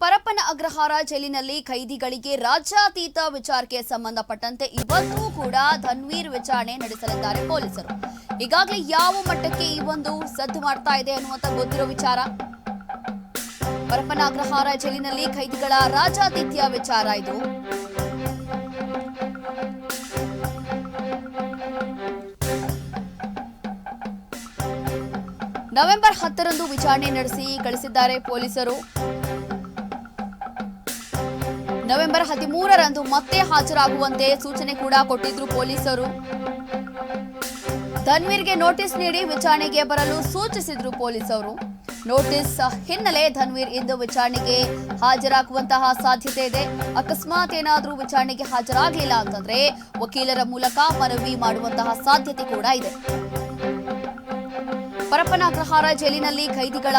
ಪರಪ್ಪನ ಅಗ್ರಹಾರ ಜೈಲಿನಲ್ಲಿ ಖೈದಿಗಳಿಗೆ ರಾಜ್ಯಾತೀತ ವಿಚಾರಕ್ಕೆ ಸಂಬಂಧಪಟ್ಟಂತೆ ಇವತ್ತೂ ಕೂಡ ಧನ್ವೀರ್ ವಿಚಾರಣೆ ನಡೆಸಲಿದ್ದಾರೆ ಪೊಲೀಸರು. ಈಗಾಗಲೇ ಯಾವ ಮಟ್ಟಕ್ಕೆ ಈ ಒಂದು ಸದ್ದು ಮಾಡ್ತಾ ಇದೆ ಅನ್ನುವಂತ ಗೊತ್ತಿರೋ ವಿಚಾರ? ಪರಪ್ಪನ ಅಗ್ರಹಾರ ಜೈಲಿನಲ್ಲಿ ಖೈದಿಗಳ ರಾಜಾತಿಥ್ಯ ವಿಚಾರ ಇದು. ನವೆಂಬರ್ ಹತ್ತರಂದು ವಿಚಾರಣೆ ನಡೆಸಿ ಕಳಿಸಿದ್ದಾರೆ ಪೊಲೀಸರು. ನವೆಂಬರ್ ಹದಿಮೂರರಂದು ಮತ್ತೆ ಹಾಜರಾಗುವಂತೆ ಸೂಚನೆ ಕೂಡ ಕೊಟ್ಟಿದ್ರು ಪೊಲೀಸರು. ಧನ್ವೀರ್ಗೆ ನೋಟಿಸ್ ನೀಡಿ ವಿಚಾರಣೆಗೆ ಬರಲು ಸೂಚಿಸಿದ್ರು ಪೊಲೀಸರು. ನೋಟಿಸ್ ಹಿನ್ನೆಲೆ ಧನ್ವೀರ್ ಇಂದು ವಿಚಾರಣೆಗೆ ಹಾಜರಾಗುವಂತಹ ಸಾಧ್ಯತೆ ಇದೆ. ಅಕಸ್ಮಾತ್ ಏನಾದರೂ ವಿಚಾರಣೆಗೆ ಹಾಜರಾಗಲಿಲ್ಲ ಅಂತಂದ್ರೆ ವಕೀಲರ ಮೂಲಕ ಮನವಿ ಮಾಡುವಂತಹ ಸಾಧ್ಯತೆ ಕೂಡ ಇದೆ. ಪರಪ್ಪನ ಅಗ್ರಹಾರ ಜೈಲಿನಲ್ಲಿ ಖೈದಿಗಳ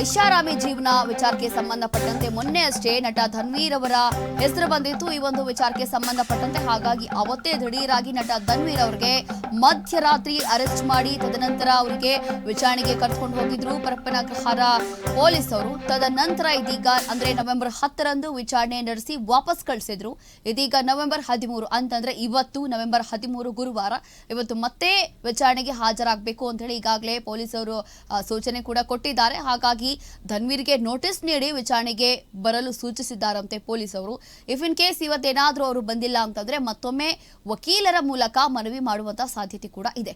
ಐಷಾರಾಮಿ ಜೀವನ ವಿಚಾರಕ್ಕೆ ಸಂಬಂಧಪಟ್ಟಂತೆ ಮೊನ್ನೆ ಅಷ್ಟೇ ನಟ ಧನ್ವೀರ್ ಅವರ ಹೆಸರು ಬಂದಿತ್ತು. ಈ ಒಂದು ವಿಚಾರಕ್ಕೆ ಸಂಬಂಧಪಟ್ಟಂತೆ ಹಾಗಾಗಿ ಅವತ್ತೇ ದಿಢೀರಾಗಿ ನಟ ಧನ್ವೀರ್ ಅವರಿಗೆ ಮಧ್ಯರಾತ್ರಿ ಅರೆಸ್ಟ್ ಮಾಡಿ, ತದನಂತರ ಅವರಿಗೆ ವಿಚಾರಣೆಗೆ ಕರೆದುಕೊಂಡು ಹೋಗಿದ್ರು. ಪರಪ್ಪನ ಅಗ್ರಹಾರ ಪೊಲೀಸ್ ಅವರು ತದನಂತರ ಇದೀಗ ಅಂದ್ರೆ ನವೆಂಬರ್ ಹತ್ತರಂದು ವಿಚಾರಣೆ ನಡೆಸಿ ವಾಪಸ್ ಕಳಿಸಿದ್ರು. ಇದೀಗ ನವೆಂಬರ್ ಹದಿಮೂರು ಅಂತಂದ್ರೆ ಇವತ್ತು ನವೆಂಬರ್ ಹದಿಮೂರು ಗುರುವಾರ. ಇವತ್ತು ಮತ್ತೆ ವಿಚಾರಣೆಗೆ ಹಾಜರಾಗಬೇಕು ಅಂತ ಹೇಳಿ ಈಗಾಗಲೇ ಪೊಲೀಸರು ಸೂಚನೆ ಕೂಡ ಕೊಟ್ಟಿದ್ದಾರೆ. ಹಾಗಾಗಿ ಧನ್ವೀರ್ಗೆ ನೋಟಿಸ್ ನೀಡಿ ವಿಚಾರಣೆಗೆ ಬರಲು ಸೂಚಿಸಿದ್ದಾರಂತೆ ಪೊಲೀಸರು. ಇಫ್ ಇನ್ ಕೇಸ್ ಇವತ್ತೇನಾದರೂ ಅವರು ಬಂದಿಲ್ಲ ಅಂತಂದ್ರೆ ಮತ್ತೊಮ್ಮೆ ವಕೀಲರ ಮೂಲಕ ಮನವಿ ಮಾಡುವಂತ ಸಾಧ್ಯತೆ ಕೂಡ ಇದೆ.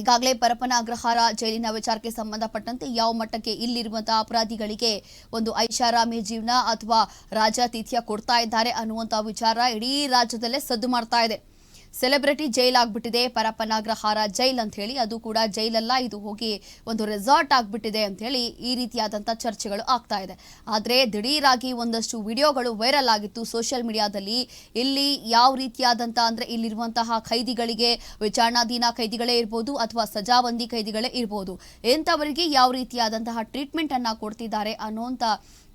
ಈಗಾಗಲೇ ಪರಪನ ಅಗ್ರಹಾರ ಜೈಲಿನ ವಿಚಾರಕ್ಕೆ ಸಂಬಂಧಪಟ್ಟಂತೆ ಯಾವ ಮಟ್ಟಕ್ಕೆ ಇಲ್ಲಿರುವಂತಹ ಅಪರಾಧಿಗಳಿಗೆ ಒಂದು ಐಷಾರಾಮಿ ಜೀವನ ಅಥವಾ ರಾಜಾತಿಥ್ಯ ಕೊಡ್ತಾ ಇದ್ದಾರೆ ಅನ್ನುವಂತಹ ವಿಚಾರ ಇಡೀ ರಾಜ್ಯದಲ್ಲೇ ಸದ್ದು ಮಾಡ್ತಾ ಇದೆ. ಸೆಲೆಬ್ರಿಟಿ ಜೈಲ್ ಆಗ್ಬಿಟ್ಟಿದೆ ಪರಪ್ಪನಾಗ್ರಹಾರ ಜೈಲ್ ಅಂತ ಹೇಳಿ ಅದು ಕೂಡ ಜೈಲಲ್ಲ, ಇದು ಹೋಗಿ ಒಂದು ರೆಸಾರ್ಟ್ ಆಗ್ಬಿಟ್ಟಿದೆ ಅಂತ ಹೇಳಿ ಈ ರೀತಿಯಾದಂಥ ಚರ್ಚೆಗಳು ಆಗ್ತಾ ಇದೆ. ಆದರೆ ದಿಢೀರಾಗಿ ಒಂದಷ್ಟು ವಿಡಿಯೋಗಳು ವೈರಲ್ ಆಗಿತ್ತು ಸೋಷಿಯಲ್ ಮೀಡಿಯಾದಲ್ಲಿ. ಇಲ್ಲಿ ಯಾವ ರೀತಿಯಾದಂಥ, ಅಂದರೆ ಇಲ್ಲಿರುವಂತಹ ಖೈದಿಗಳಿಗೆ ವಿಚಾರಣಾಧೀನ ಖೈದಿಗಳೇ ಇರ್ಬೋದು ಅಥವಾ ಸಜಾಬಂದಿ ಖೈದಿಗಳೇ ಇರ್ಬೋದು, ಎಂಥವರಿಗೆ ಯಾವ ರೀತಿಯಾದಂತಹ ಟ್ರೀಟ್ಮೆಂಟ್ ಅನ್ನ ಕೊಡ್ತಿದ್ದಾರೆ ಅನ್ನುವಂಥ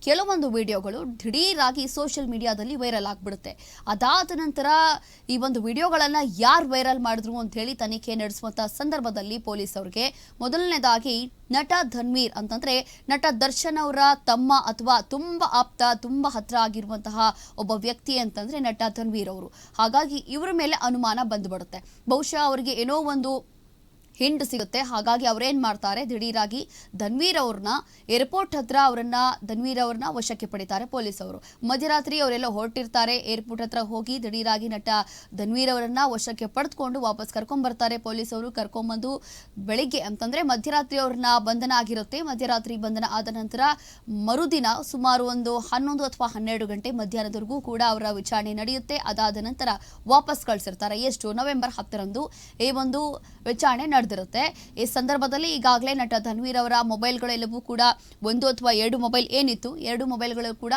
ಕೆಲವೊಂದು ವಿಡಿಯೋಗಳು ದಿಢೀರಾಗಿ ಸೋಷಿಯಲ್ ಮೀಡಿಯಾದಲ್ಲಿ ವೈರಲ್ ಆಗಿಬಿಡುತ್ತೆ. ಅದಾದ ನಂತರ ಈ ಒಂದು ವಿಡಿಯೋಗಳನ್ನು ಯಾರು ವೈರಲ್ ಮಾಡಿದ್ರು ಅಂತ ಹೇಳಿ ತನಿಖೆ ನಡೆಸುವಂಥ ಸಂದರ್ಭದಲ್ಲಿ ಪೊಲೀಸ್ ಅವರಿಗೆ ಮೊದಲನೇದಾಗಿ ನಟ ಧನ್ವೀರ್ ಅಂತಂದ್ರೆ ನಟ ದರ್ಶನ್ ಅವರ ತಮ್ಮ ಅಥವಾ ತುಂಬ ಆಪ್ತ, ತುಂಬ ಹತ್ರ ಆಗಿರುವಂತಹ ಒಬ್ಬ ವ್ಯಕ್ತಿ ಅಂತಂದ್ರೆ ನಟ ಧನ್ವೀರ್ ಅವರು. ಹಾಗಾಗಿ ಇವರ ಮೇಲೆ ಅನುಮಾನ ಬಂದ್ಬಿಡುತ್ತೆ. ಬಹುಶಃ ಅವರಿಗೆ ಏನೋ ಒಂದು ಹಿಂಡ್ ಸಿಗುತ್ತೆ. ಹಾಗಾಗಿ ಅವ್ರೇನ್ ಮಾಡ್ತಾರೆ? ದಿಢೀರಾಗಿ ಧನ್ವೀರ್ ಅವ್ರನ್ನ, ಏರ್ಪೋರ್ಟ್ ಹತ್ರ ಅವರನ್ನ, ಧನ್ವೀರ್ ಅವ್ರನ್ನ ವಶಕ್ಕೆ ಪಡಿತಾರೆ ಪೊಲೀಸ್ ಅವರು. ಮಧ್ಯರಾತ್ರಿ ಅವರೆಲ್ಲ ಹೊರಟಿರ್ತಾರೆ, ಏರ್ಪೋರ್ಟ್ ಹತ್ರ ಹೋಗಿ ದಿಢೀರಾಗಿ ನಟ ಧನ್ವೀರ್ ಅವರನ್ನ ವಶಕ್ಕೆ ಪಡೆದುಕೊಂಡು ವಾಪಸ್ ಕರ್ಕೊಂಡ್ ಬರ್ತಾರೆ ಪೊಲೀಸ್ ಅವರು. ಕರ್ಕೊಂಬಂದು ಬೆಳಿಗ್ಗೆ, ಅಂತಂದ್ರೆ ಮಧ್ಯರಾತ್ರಿ ಅವ್ರನ್ನ ಬಂಧನ ಆಗಿರುತ್ತೆ. ಮಧ್ಯರಾತ್ರಿ ಬಂಧನ ಆದ ನಂತರ ಮರುದಿನ ಸುಮಾರು ಒಂದು ಹನ್ನೊಂದು ಅಥವಾ ಹನ್ನೆರಡು ಗಂಟೆ ಮಧ್ಯಾಹ್ನದವರೆಗೂ ಕೂಡ ಅವರ ವಿಚಾರಣೆ ನಡೆಯುತ್ತೆ. ಅದಾದ ನಂತರ ವಾಪಸ್ ಕಳಿಸಿರ್ತಾರೆ. ಎಷ್ಟು? ನವೆಂಬರ್ ಹತ್ತರಂದು ಈ ಒಂದು ವಿಚಾರಣೆ ನಡೆದಿರುತ್ತೆ. ಈ ಸಂದರ್ಭದಲ್ಲಿ ಈಗಾಗಲೇ ನಟ ಧನ್ವೀರ್ ಅವರ ಮೊಬೈಲ್ಗಳೆಲ್ಲವೂ ಕೂಡ ಒಂದು ಅಥವಾ ಎರಡು ಮೊಬೈಲ್ ಏನಿತ್ತು, ಎರಡು ಮೊಬೈಲ್ಗಳು ಕೂಡ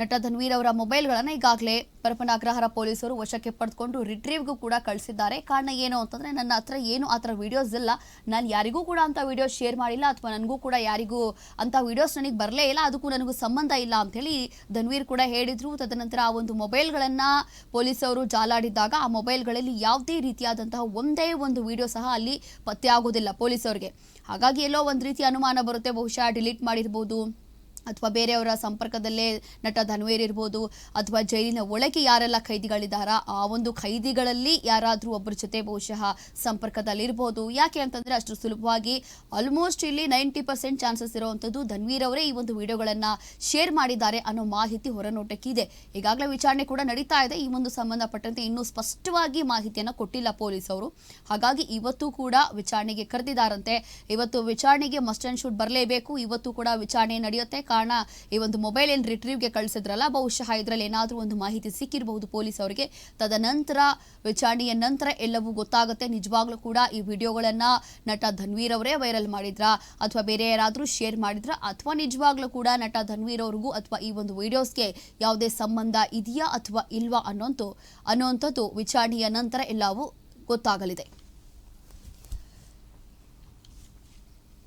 ನಟ ಧನ್ವೀರ್ ಅವರ ಮೊಬೈಲ್ಗಳನ್ನು ಈಗಾಗಲೇ ಪರಪನ ಅಗ್ರಹಾರ ಪೊಲೀಸರು ವಶಕ್ಕೆ ಪಡೆದುಕೊಂಡು ರಿಟ್ರೀವ್ಗೂ ಕೂಡ ಕಳಿಸಿದ್ದಾರೆ. ಕಾರಣ ಏನು ಅಂತಂದರೆ, ನನ್ನ ಹತ್ರ ಏನು ಆ ಥರ ವಿಡಿಯೋಸ್ ಇಲ್ಲ. ನಾನು ಯಾರಿಗೂ ಕೂಡ ಅಂಥ ವೀಡಿಯೋಸ್ ಶೇರ್ ಮಾಡಿಲ್ಲ ಅಥವಾ ನನಗೂ ಕೂಡ ಯಾರಿಗೂ ಅಂತ ವೀಡಿಯೋಸ್ ನನಗೆ ಬರಲೇ ಇಲ್ಲ, ಅದಕ್ಕೂ ನನಗೂ ಸಂಬಂಧ ಇಲ್ಲ ಅಂಥೇಳಿ ಧನ್ವೀರ್ ಕೂಡ ಹೇಳಿದರು. ತದನಂತರ ಆ ಒಂದು ಮೊಬೈಲ್ಗಳನ್ನು ಪೊಲೀಸರು ಜಾಲಾಡಿದ್ದಾಗ ಆ ಮೊಬೈಲ್ಗಳಲ್ಲಿ ಯಾವುದೇ ರೀತಿಯಾದಂತಹ ಒಂದೇ ಒಂದು ವಿಡಿಯೋ ಸಹ ಅಲ್ಲಿ ಪತ್ತೆ ಆಗೋದಿಲ್ಲ ಪೊಲೀಸರಿಗೆ ಹಾಗಾಗಿ ಎಲ್ಲೋ ಒಂದು ರೀತಿ ಅನುಮಾನ ಬರುತ್ತೆ, ಬಹುಶಃ ಡಿಲೀಟ್ ಮಾಡಿರ್ಬೋದು. ಅಥವಾ ಬೇರೆಯವರ ಸಂಪರ್ಕದಲ್ಲೇ ನಟ ಧನ್ವೇರ್ ಇರ್ಬೋದು ಅಥವಾ ಜೈಲಿನ ಒಳಗೆ ಯಾರೆಲ್ಲ ಖೈದಿಗಳಿದ್ದಾರಾ ಆ ಒಂದು ಖೈದಿಗಳಲ್ಲಿ ಯಾರಾದರೂ ಒಬ್ಬರ ಜೊತೆ ಬಹುಶಃ ಸಂಪರ್ಕದಲ್ಲಿರ್ಬೋದು. ಯಾಕೆ ಅಂತಂದ್ರೆ ಅಷ್ಟು ಸುಲಭವಾಗಿ ಆಲ್ಮೋಸ್ಟ್ ಇಲ್ಲಿ ನೈಂಟಿ ಪರ್ಸೆಂಟ್ ಚಾನ್ಸಸ್ ಇರುವಂಥದ್ದು ಧನ್ವೀರ್ ಅವರೇ ಈ ಒಂದು ವಿಡಿಯೋಗಳನ್ನು ಶೇರ್ ಮಾಡಿದ್ದಾರೆ ಅನ್ನೋ ಮಾಹಿತಿ ಹೊರನೋಟಕ್ಕಿದೆ ಈಗಾಗಲೇ ವಿಚಾರಣೆ ಕೂಡ ನಡೀತಾ ಇದೆ. ಈ ಒಂದು ಸಂಬಂಧಪಟ್ಟಂತೆ ಇನ್ನೂ ಸ್ಪಷ್ಟವಾಗಿ ಮಾಹಿತಿಯನ್ನು ಕೊಟ್ಟಿಲ್ಲ ಪೊಲೀಸ್ ಅವರು. ಹಾಗಾಗಿ ಇವತ್ತು ಕೂಡ ವಿಚಾರಣೆಗೆ ಕರೆದಿದ್ದಾರಂತೆ. ಇವತ್ತು ವಿಚಾರಣೆಗೆ ಮಸ್ಟ್ ಅಂಡ್ ಶೂಟ್ ಬರಲೇಬೇಕು. ಇವತ್ತು ಕೂಡ ವಿಚಾರಣೆ ನಡೆಯುತ್ತೆ. ಕಾರಣ ಈ ಒಂದು ಮೊಬೈಲ್ ಏನು ರಿಟ್ರೀವ್ಗೆ ಕಳಿಸಿದ್ರಲ್ಲ, ಬಹುಶಃ ಇದರಲ್ಲಿ ಏನಾದರೂ ಒಂದು ಮಾಹಿತಿ ಸಿಕ್ಕಿರಬಹುದು ಪೊಲೀಸ್ ಅವರಿಗೆ. ತದನಂತರ ವಿಚಾರಣೆಯ ನಂತರ ಎಲ್ಲವೂ ಗೊತ್ತಾಗುತ್ತೆ. ನಿಜವಾಗ್ಲೂ ಕೂಡ ಈ ವಿಡಿಯೋಗಳನ್ನ ನಟ ಧನ್ವೀರ್ ಅವರೇ ವೈರಲ್ ಮಾಡಿದ್ರಾ? ಅಥವಾ ಬೇರೆ ಯಾರಾದರೂ ಶೇರ್ ಮಾಡಿದ್ರಾ? ಅಥವಾ ನಿಜವಾಗ್ಲೂ ಕೂಡ ನಟ ಧನ್ವೀರ್ ಅವ್ರಿಗೂ ಅಥವಾ ಈ ಒಂದು ವಿಡಿಯೋಸ್ಗೆ ಯಾವುದೇ ಸಂಬಂಧ ಇದೆಯಾ ಅಥವಾ ಇಲ್ವಾ ಅನ್ನೋಂತು ಅನ್ನೋಂಥದ್ದು ವಿಚಾರಣೆಯ ನಂತರ ಎಲ್ಲವೂ ಗೊತ್ತಾಗಲಿದೆ.